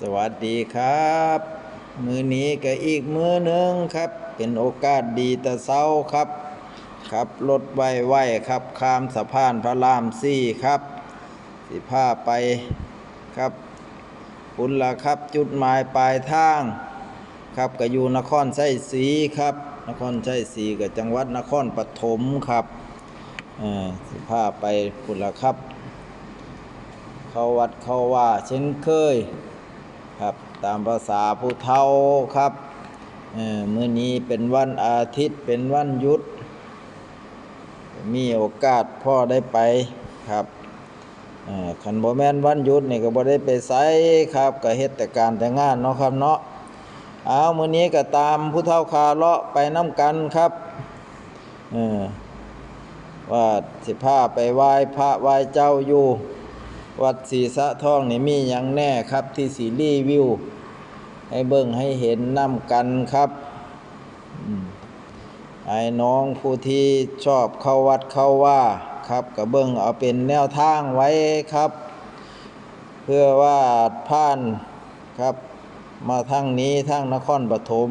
สวัสดีครับ มือนี้ก็อีกมือหนึ่งครับ เป็นโอกาสดีแต่เศร้าครับครับรถไวไวๆครับข้ามสะพานพระรามสี่ครับ สิพาไปครับคุณละครับจุดหมายปลายทาง ครับก็อยู่นครไส้ศรีครับ นครไส้ศรีกับจังหวัดนครปฐมครับอ่าสิพาไปคุณละครับ เข้าวัดเข้าว่าเช่นเคย ครับตามภาษาผู้เฒ่าครับเอ่อมื้อนี้เป็นวันอาทิตย์เป็นวันหยุด มีโอกาสพ่อได้ไปครับเอ่อคันบ่แมนวันหยุดนี่ก็บ่ได้ไปไสครับก็เฮ็ดแต่การแต่งานเนาะครับเนาะเอามื้อนี้ก็ตามผู้เฒ่าคาเลาะไปนํกันครับว่าสิพาไปไหว้พระไหว้เจ้าอยู่ วัดศรีสะทองนี่มีอย่างแน่ครับที่สีรีวิว ให้เบิ่งให้เห็นน้ำกันครับไอ้น้องผู้ที่ชอบเข้าวัดเข้าว่าครับก็เบิ่งเอาเป็นแนวทางไว้ครับ เพื่อว่าผ่านครับ มาทางนี้ทางนครปฐม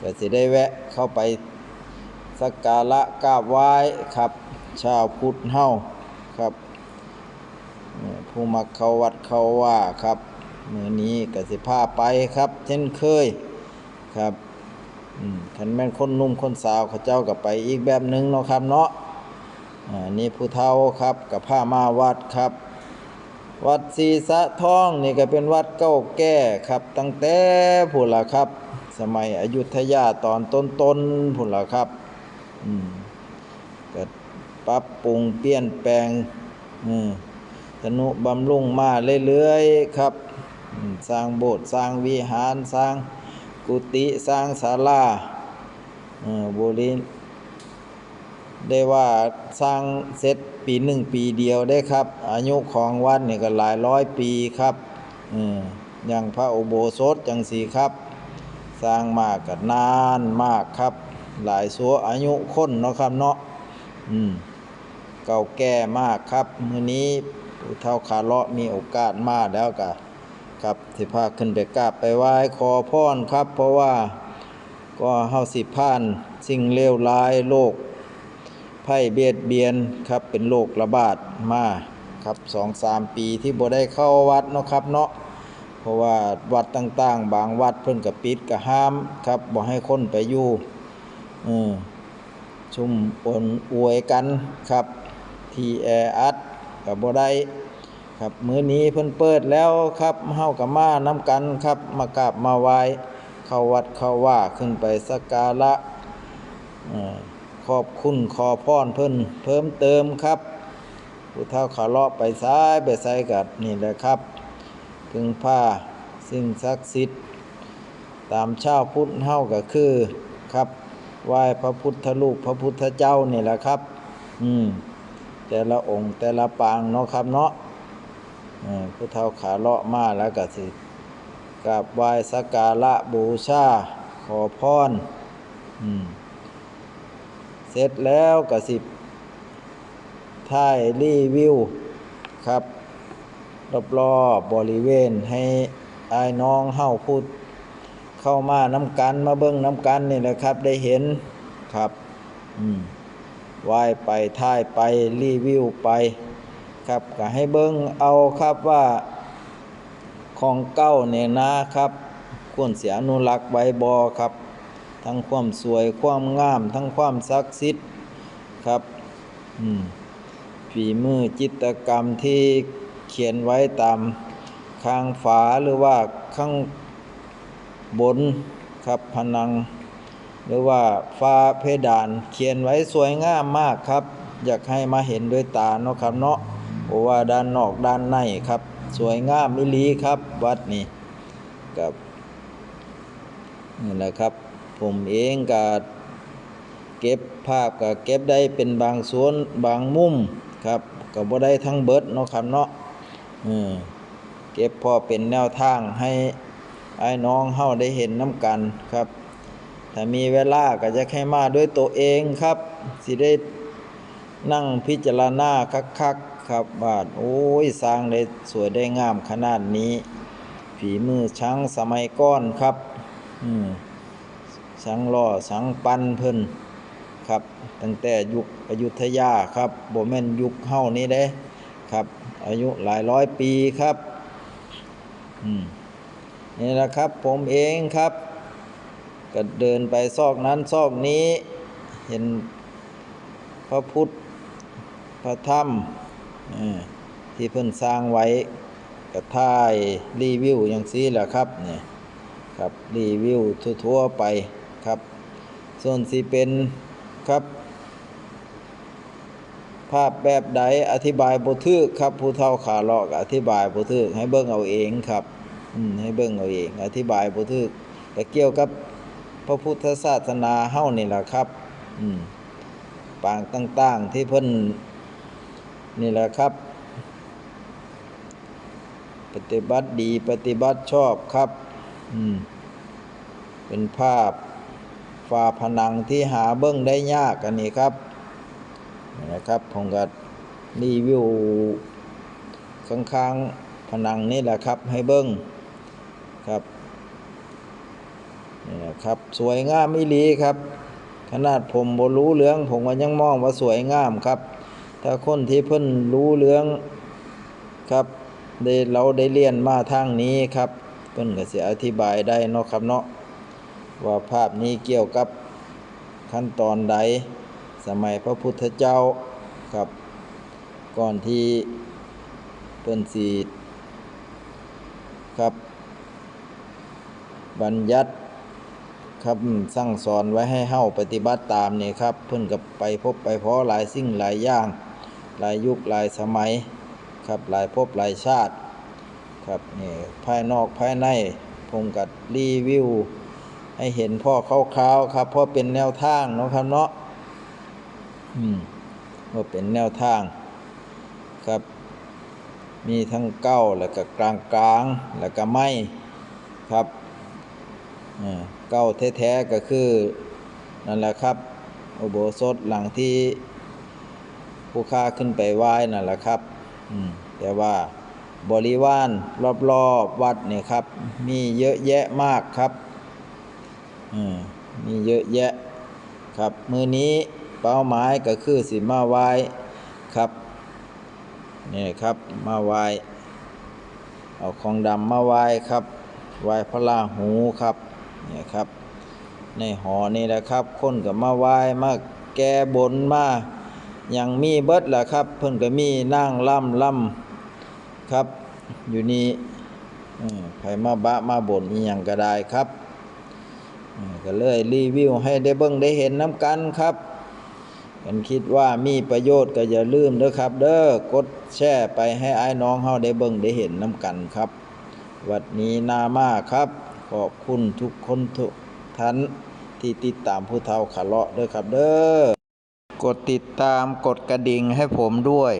ก็สิได้แวะเข้าไปสักการะกราบไหว้ครับ ชาวพุทธเฮาครับ ผู้มักเขาวัดเขาว่าครับมือนี้กสิภาไปครับ เช่นเคยครับอืมคันแม่นคนนุ่มคนสาวเขาเจ้าก็ไปอีกแบบหนึ่งเนาะครับเนาะอ่านี่ผู้เฒ่าครับกับผ้ามาวัดครับ วัดศรีสะทองนี่ก็เป็นวัดเก่าแก่ครับ ตั้งแต่ผู้ละครับ สมัยอยุธยาตอนต้นๆผู้ละครับอืมก็ปรับปรุงเปลี่ยนแปลงอืม ธนุบำรุงมาเรื่อยๆครับ สร้างโบสถ์สร้างวิหารสร้างกุฏิสร้างศาลาเอ่อโบรินได้ว่าสร้างเสร็จปีหนึ่งปีเดียวได้ครับ อายุของวัดนี่ก็หลายร้อยปีครับออย่างพระอุโบสถจังสีครับ สร้างมากก็นานมากครับ หลายสัวอายุคนเนาะครับเนาะเก่าแก่มากครับมือนี้ เฒ่าขาเลาะมีโอกาสมาแล้วก็ครับสิพาขึ้นไปกราบไปไหว้ขอพรครับ เพราะว่าก็เฮาสิผ่าน สิ่งเลวร้ายโรคภัยเบียดเบียนครับเป็นโรคระบาดมาครับ2-3ปีที่บ่ได้เข้าวัดเนาะครับเนาะเพราะว่าวัดต่างๆ บางวัดเพิ่นก็ปิดก็ห้ามครับบ่ให้คนไปอยู่ชุมปนอวยกันครับ ที่แออัด กับบ่ได้ครับมื้อนี้เพิ่นเปิดแล้วครับเฮากับมานํกันครับมากราบมาไหว้เข้าวัดเข้าว่าขึ้นไปสักการะเอ่อขอบคุณขอพรเพิ่นเพิ่มเติมครับผู้เฒ่าขาเลาะไปซ้ายไปซ้ายกับนี่แหละครับพึ่งผ้าสิ่งศักดิ์สิทธิ์ตามชาวพุทธเฮาก็คือครับไหว้พระพุทธรูปพระพุทธเจ้านี่แหละครับ อืม แต่ละองค์แต่ละปางเนาะครับเนาะออผู้เฒ่าขาเลาะมาแล้วก็สิกราบไหว้สักการะบูชาขอพรอืมเสร็จแล้วก็สิถ่ายรีวิวครับ รอบๆบริเวณให้อายน้องเฮาพูดเข้ามาน้ำกันมาเบิ้งน้ำกันนี่แหละครับ ได้เห็นครับ อืม ไหว้ไปท่ายไปรีวิวไปครับก็ให้เบิ้งเอาครับว่าของเก้าเนี่ยนะครับควรเสียอนุรักษ์ไว้บอครับ ทั้งความสวยความงาม ทั้งความศักดิ์สิทธิ์ครับฝีมือจิตกรรมที่เขียนไว้ตามข้างฝาหรือว่าข้างบนครับผนัง หรือว่าฟ้าเพดานเขียนไว้สวยงามมากครับ อยากให้มาเห็นด้วยตาเนาะครับเนาะเพราะว่าด้านนอกด้านในครับ สวยงามมิลีครับ วัดนี้กับนี่แหละครับ ผมเองก็เก็บภาพก็เก็บได้เป็นบางส่วนบางมุมครับก็บ่ได้ทั้งเบิดเนาะครับเนาะอืมเก็บพอเป็นแนวทางให้ไอ้น้องเฮาได้เห็นน้ำกันครับ ถ้ามีเวลาก็จะให้มาด้วยตัวเองครับ สิได้นั่งพิจารณาคักๆครับว่าโอ้ยสร้างได้สวยได้งามขนาดนี้ ฝีมือช้างสมัยก้อนครับอืมช้างล่อช้างปันเพิ่นครับ ตั้งแต่ยุคอยุธยาครับบ่แม่นยุคเฮานี้เด้ครับ อายุหลายร้อยปีครับอืมนี่แหละครับผมเองครับ ก็เดินไปซอกนั้นซอกนี้ เห็นพระพุทธ พระธรรมที่เพิ่นสร้างไว้ก็ถ่ายรีวิวอย่างซี่แหละครับเนี่ยครับรีวิวทั่วๆไปครับ ส่วนสิเป็นครับ ภาพแบบใดอธิบายบทึกครับ ผู้เฒ่าขาเลาะก็อธิบายบทึกให้เบิ่งเอาเองครับอืมให้เบิ่งเอาเอง อธิบายบทึกก็เกี่ยวกับ พระพุทธศาสนาเฮานี่แหละครับ อืมปางต่าง ๆ ที่เพิ่นนี่แหละครับ ปฏิบัติดีปฏิบัติชอบครับ อืม เป็นภาพฝาผนังที่หาเบิ่งได้ยากอันนี้ครับนะครับผมก็รีวิวข้างๆผนังนี่แหละครับให้เบิ้งครับ ครับ สวยงามอีหลีครับ ขนาดผมบ่รู้เรื่อง ผมก็ยังมองว่าสวยงามครับ ถ้าคนที่เพิ่นรู้เรื่องครับได้เราได้เรียนมาทางนี้ครับเพิ่นก็สิอธิบายได้เนาะครับเนาะว่าภาพนี้เกี่ยวกับขั้นตอนใด สมัยพระพุทธเจ้าครับ ก่อนที่เปิ้นสีครับ บัญญัติ ครับสั่งสอนไว้ให้เฮาปฏิบัติตามนี่ครับ เพิ่นกับไปพบไปเพาะหลายสิ่งหลายอย่าง หลายยุคหลายสมัยครับหลายภพหลายชาติครับนี่ภายนอกภายในผมกัดรีวิว ให้เห็นพ่อคร่าวๆครับพราะเป็นแนวทางเนาะครับเนาะอืมว่าเป็นแนวทางครับ มีทั้งเก้าแล้วก็กลางกลางแล้วก็ไม่ครับ เก้าแท้ๆก็คือ นั่นแหละครับ อุโบสถหลังที่ผู้ค้าขึ้นไปไหว้นั่นแหละครับแต่ว่าบริวารรอบๆวัดเนี่ยครับ มีเยอะแยะมากครับมีเยอะแยะครับ มือนี้เป้าหมายก็คือสิมาไหว้ครับนี่ครับมาไหว้เอาของดำมาไหว้ครับไหว้พระราหูครับ นี่ครับ ในหอนี่แหละครับ คนก็มาไหว้มาแก้บนมาอย่างมีเบิดแหละครับ เพิ่นก็มีนั่งล่ำล่ำครับ อยู่นี่ไผมาบะมาบนอีหยังก็ได้ครับ ก็เลยรีวิวให้ได้เบิ่งได้เห็นน้ำกันครับกันคิดว่ามีประโยชน์ก็อย่าลืมเด้อครับ เด้อกดแชร์ไปให้อ้ายน้องเฮาได้เบิ่งได้เห็นน้ำกันครับ วัดนี้นามาครับ ขอบคุณทุกคนทุกท่านที่ติดตามผู้เฒ่าขาเลาะเด้อครับเด้อกดติดตามกดกระดิ่งให้ผมด้วย